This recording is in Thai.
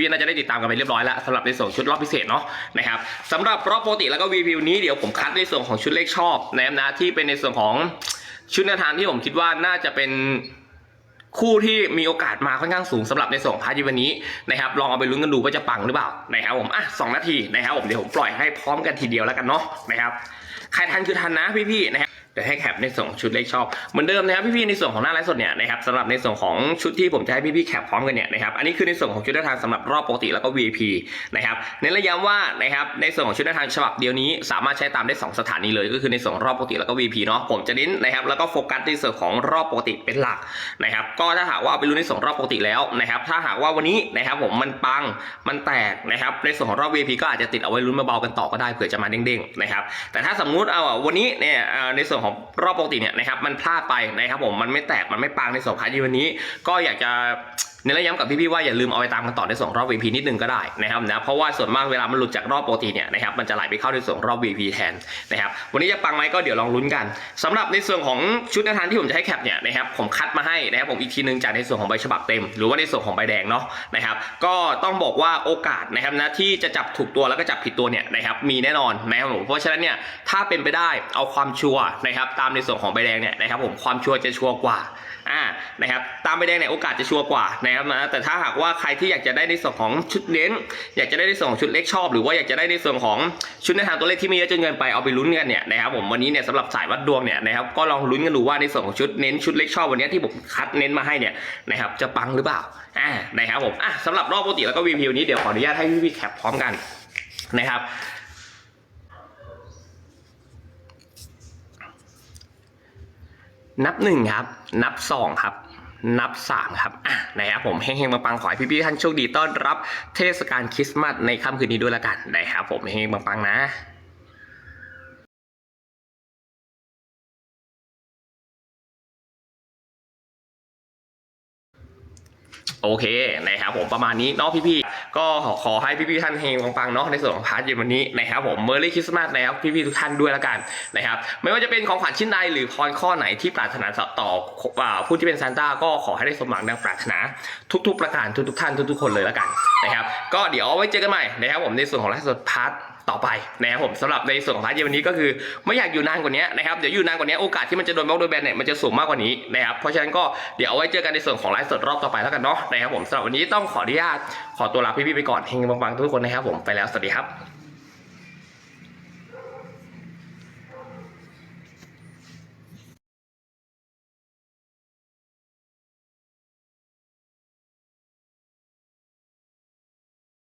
พี่ๆน่าจะได้ติดตามกันไปเรียบร้อยแล้วสำหรับในส่วนชุดรอบพิเศษเนาะนะครับสำหรับรอบปกติแล้วก็ VP นี้เดี๋ยวผมคัดในส่วนของชุดเลขชอบนะครับนะที่เป็นในส่วนของชุดแนวทางที่ผมคิดว่าน่าจะเป็นคู่ที่มีโอกาสมาค่อนข้างสูงสำหรับในส่วนของพาร์ทวันนี้นะครับลองเอาไปลุ้นกันดูว่าจะปังหรือเปล่านะครับผมอะสองนาทีนะครับผมเดี๋ยวผมปล่อยให้พร้อมกันทีเดียวแล้วกันเนาะนะครับใครทันคือทันนะพี่ๆนะครับ เดี๋ยวให้แคปในส่วนของชุดเลขชอบเหมือนเดิมนะครับพี่ๆในส่วนของหน้าไลฟ์สดเนี่ยนะครับสำหรับในส่วนของชุดที่ผมจะให้พี่ๆแคปพร้อมกันเนี่ยนะครับอันนี้คือในส่วนของชุดแนวทางสำหรับรอบปกติแล้วก็ VIP นะครับเน้นระย้ำว่านะครับในส่วนของชุดแนวทางฉบับเดียวนี้ สามารถใช้ตามได้สองสถานีเลยก็คือในส่วนของรอบปกติแล้วก็ VIP เนาะผมจะเน้นนะครับแล้วก็โฟกัสในส่วนของรอบปกติเป็นหลักนะครับก็ถ้าหากว่าไปรู้ในส่วนรอบปกติแล้วนะครับถ้าหากว่าวันนี้นะครับผมมันปังมันแตกนะครับในส่วนของรอบ VIP ก็อาจจะติดเอาไว้ลุ้นมาเบาๆกันต่อก็ได้เผื่อจะมาเด้งๆนะครับแต่ถ้าสมมุติเอาวันนี้เนี่ยในส่วนของรอบปกติเนี่ยนะครับมันพลาดไปนะครับผมมันไม่แตกมันไม่ปังในสองพาร์ทวันนี้ ก็อยากจะ เน้นย้ำกับพี่ๆว่าอย่าลืมเอาไปตามกันต่อในส่วนรอบ VP นิดนึงก็ได้นะครับนะเพราะว่าส่วนมากเวลามันหลุดจากรอบปกติเนี่ยนะครับมันจะไหลไปเข้าในส่วนรอบ VP แทนนะครับวันนี้จะปังไหมก็เดี๋ยวลองลุ้นกันสำหรับในส่วนของชุดแนวทางที่ผมจะให้แคปเนี่ยนะครับผมคัดมาให้นะครับผมอีกทีนึงจากในส่วนของใบฉบับเต็ม หรือว่าในส่วนของใบแดงเนาะนะครับก็ต้องบอกว่าโอกาสนะครับนะที่จะจับถูกตัวแล้วก็จับผิดตัวเนี่ยนะครับมีแน่นอนนะครับผมเพราะฉะนั้นเนี่ยถ้าเป็นไปได้เอาความชัวร์นะครับตามในส่วนของใบแดงเนี่ยนะครับผมความชัวร์จะชัวร์กว่าอ่านะครับตามใบแดงเนี่ยโอกาสจะชัวร์กว่านะครับนะแต่ถ้าหากว่าใครที่อยากจะได้ในส่วนของชุดเน้น อยากจะได้ในส่วนของชุดเล็กชอบ หรือว่าอยากจะได้ในส่วนของชุดในทางตัวเลขที่ม่เยอะจนเกินไปเอาไปลุ้นกันเนี่ยนะครับผมวันนี้เนี่ยสำหรับสายวัดดวงเนี่ยนะครับก็ลองลุ้นกันดูว่าในส่วนของชุดเน้นชุดเล็กชอบวันนี้ที่ผมคัดเน้นมาให้เนี่ยนะครับจะปังหรือเปล่าอ่านะครับผมอะสำหรับรอบปกติแล้วก็วีพีนี้เดี๋ยวขออนุญาตให้พี่ๆแคปพร้อมกันนะครับนับหนึ่งครับ นับสองครับ นับสามครับอะ นะครับผมเฮงๆปังๆขอให้พี่ๆท่านโชคดีต้อนรับเทศกาลคริสต์มาสในค่ำคืนนี้ด้วยละกันนะครับผมเฮงๆปังๆนะ โอเคนะครับผมประมาณนี้เนาะพี่ๆก็ขอขอให้พี่ๆท่านเฮงปังๆเนาะในส่วนของพาร์ทเย็นวันนี้นะครับผมเมอร์รี่คริสต์มาสนะครับพี่ๆทุกท่านด้วยละกันนะครับไม่ว่าจะเป็นของขวัญชิ้นใดหรือพรข้อไหนที่ปรารถนาต่อผู้ที่เป็นซานต้าก็ขอให้ได้สมหวังดังปรารถนาทุก ๆ ประการทุกๆท่านทุกๆคนเลยละกันนะครับก็เดี๋ยวไว้เจอกันใหม่นะครับผมในส่วนของไลฟ์สดพาร์ทต่อไปนะครับผมสำหรับในส่วนของพาร์ทเย็นวันนี้ก็คือไม่อยากอยู่นานกว่านี้นะครับเดี๋ยวอยู่นานกว่านี้โอกาสที่มันจะโดนบล็อกโดนแบนเนี่ยมันจะสูงมากกว่านี้นะครับเพราะฉะนั้นก็เดี๋ยวเอาไว้เจอกันในส่วนของไลฟ์สดรอบต่อไปแล้วกันเนาะนะครับผมสำหรับวันนี้ต้องขออนุญาตขอตัวลาพี่ๆไปก่อนเฮงบังๆทุกคนนะครับผมไปแล้วสวัสดีครับ